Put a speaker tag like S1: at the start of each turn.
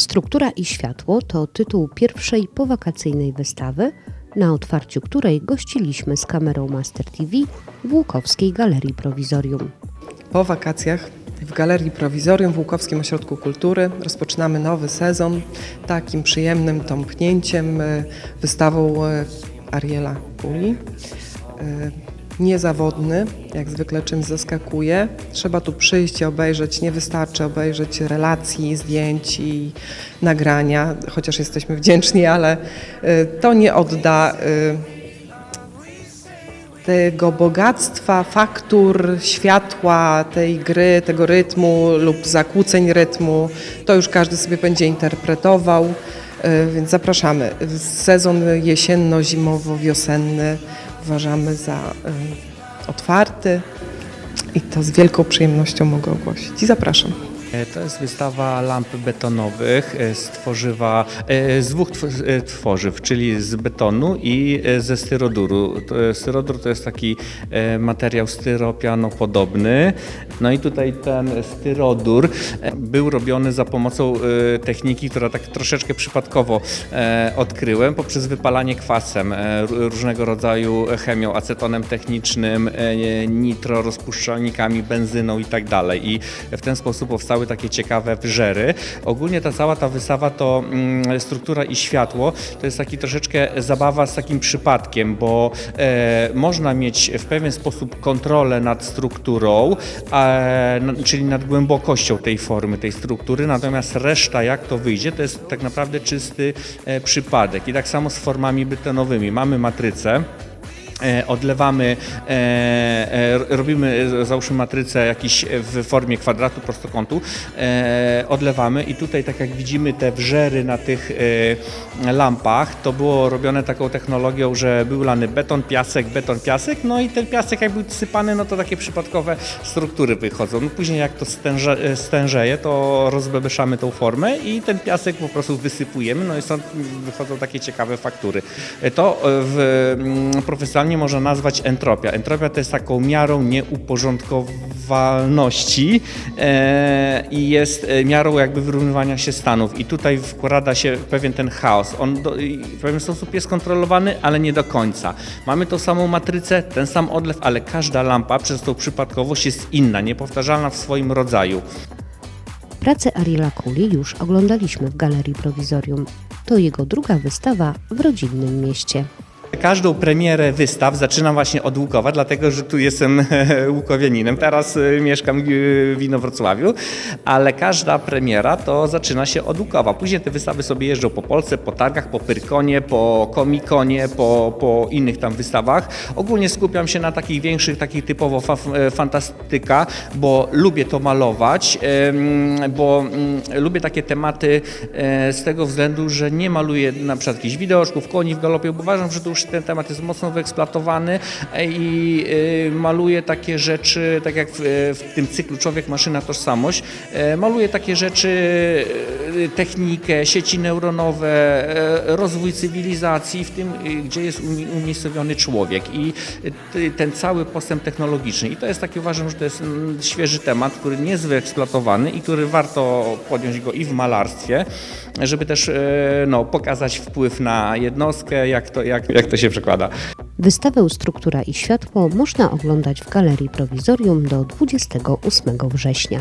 S1: Struktura i światło to tytuł pierwszej powakacyjnej wystawy, na otwarciu której gościliśmy z kamerą Master TV w Łukowskiej Galerii Prowizorium.
S2: Po wakacjach w Galerii Prowizorium w Łukowskim Ośrodku Kultury rozpoczynamy nowy sezon takim przyjemnym tąpnięciem, e, wystawą e, Ariela Kuli. Niezawodny, jak zwykle czymś zaskakuje. Trzeba tu przyjść i obejrzeć, nie wystarczy obejrzeć relacji, zdjęć i nagrania, chociaż jesteśmy wdzięczni, ale e, to nie odda e, tego bogactwa faktur, światła, tej gry, tego rytmu lub zakłóceń rytmu, to już każdy sobie będzie interpretował, e, więc zapraszamy. Sezon jesienno-zimowo-wiosenny uważamy za otwarty i to z wielką przyjemnością mogę ogłosić. I zapraszam.
S3: E, To jest wystawa lamp betonowych e, z tworzywa, e, z dwóch tw- tworzyw, czyli z betonu i ze styroduru. Styrodur to jest taki materiał styropianopodobny. No i tutaj ten styrodur był robiony za pomocą techniki, która tak troszeczkę przypadkowo odkryłem, poprzez wypalanie kwasem, różnego rodzaju chemią, acetonem technicznym, nitro, rozpuszczalnikami, benzyną i tak dalej. I w ten sposób powstały takie ciekawe wżery. Ogólnie ta cała ta wystawa to mm, struktura i światło. To jest taki troszeczkę zabawa z takim przypadkiem, bo e, można mieć w pewien sposób kontrolę nad strukturą, e, czyli nad głębokością tej formy, tej struktury, natomiast reszta, jak to wyjdzie, to jest tak naprawdę czysty e, przypadek. I tak samo z formami betonowymi. Mamy matrycę. E, Odlewamy, e, e, robimy załóżmy matrycę jakiś w formie kwadratu, prostokątu, odlewamy i tutaj tak jak widzimy te wżery na tych lampach, to było robione taką technologią, że był lany beton, piasek, beton, piasek, no i ten piasek jak był sypany, no to takie przypadkowe struktury wychodzą. No później jak to stęże, stężeje, to rozbebeszamy tą formę i ten piasek po prostu wysypujemy, no i stąd wychodzą takie ciekawe faktury. To w mm, profesjonalnie można nazwać entropia. Entropia to jest taką miarą nieuporządkowalności e, i jest e, miarą jakby wyrównywania się stanów. I tutaj wkłada się pewien ten chaos. On do, w pewien sposób jest kontrolowany, ale nie do końca. Mamy tą samą matrycę, ten sam odlew, ale każda lampa przez tą przypadkowość jest inna, niepowtarzalna w swoim rodzaju.
S1: Pracę Ariela Kuli już oglądaliśmy w Galerii Prowizorium. To jego druga wystawa w rodzinnym mieście.
S3: Każdą premierę wystaw zaczynam właśnie od Łukowa, dlatego że tu jestem łukowianinem. Teraz e, mieszkam e, w Inowrocławiu, ale każda premiera to zaczyna się od Łukowa. Później te wystawy sobie jeżdżą po Polsce, po targach, po Pyrkonie, po Komikonie, po, po innych tam wystawach. Ogólnie skupiam się na takich większych, takich typowo fa e, fantastyka, bo lubię to malować, bo mm, lubię takie tematy e, z tego względu, że nie maluję na przykład jakichś wideoczków, koni w galopie, bo uważam, że to już ten temat jest mocno wyeksploatowany e, i e, maluję takie rzeczy, tak jak w, e, w tym cyklu Człowiek, Maszyna, Tożsamość, e, maluję takie rzeczy, technikę, sieci neuronowe, rozwój cywilizacji, w tym, gdzie jest umi- umiejscowiony człowiek i ten cały postęp technologiczny. I to jest taki, uważam, że to jest mm, świeży temat, który nie jest wyeksploatowany i który warto podjąć go i w malarstwie, żeby też no, pokazać wpływ na jednostkę, jak to, jak, jak to się przekłada.
S1: Wystawę Struktura i Światło można oglądać w Galerii Prowizorium do 28 września.